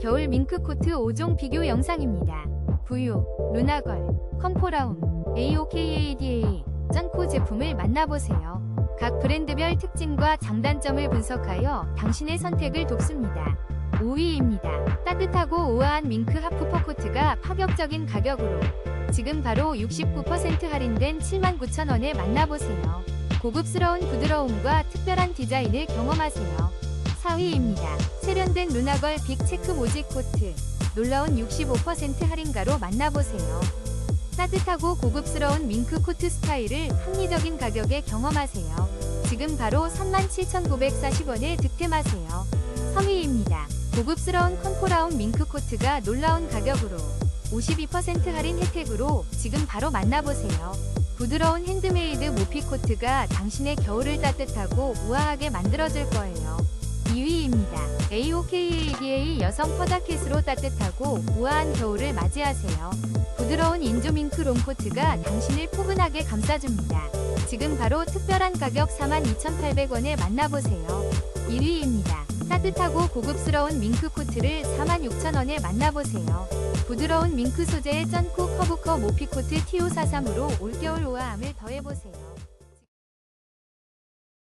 겨울 밍크 코트 5종 비교 영상입니다. 부유, 루나걸, 컴포라움, AOKADA, 쩐코 제품을 만나보세요. 각 브랜드별 특징과 장단점을 분석하여 당신의 선택을 돕습니다. 5위입니다. 따뜻하고 우아한 밍크 하프 퍼코트가 파격적인 가격으로 지금 바로 69% 할인된 79,000원에 만나보세요. 고급스러운 부드러움과 특별한 디자인을 경험하세요. 4위입니다. 세련된 루나걸 빅 체크 모직 코트. 놀라운 65% 할인가로 만나보세요. 따뜻하고 고급스러운 밍크 코트 스타일을 합리적인 가격에 경험하세요. 지금 바로 37,940원에 득템하세요. 3위입니다. 고급스러운 컴포라운 밍크 코트가 놀라운 가격으로 52% 할인 혜택으로 지금 바로 만나보세요. 부드러운 핸드메이드 모피 코트가 당신의 겨울을 따뜻하고 우아하게 만들어줄 거예요. 2위입니다. AOKADA 여성 퍼자켓으로 따뜻하고 우아한 겨울을 맞이하세요. 부드러운 인조밍크 롱코트가 당신을 포근하게 감싸줍니다. 지금 바로 특별한 가격 42,800원에 만나보세요. 1위입니다. 따뜻하고 고급스러운 밍크 코트를 46,000원에 만나보세요. 부드러운 밍크 소재의 쩐코 커브커 모피 코트 TO43으로 올겨울 우아함을 더해보세요.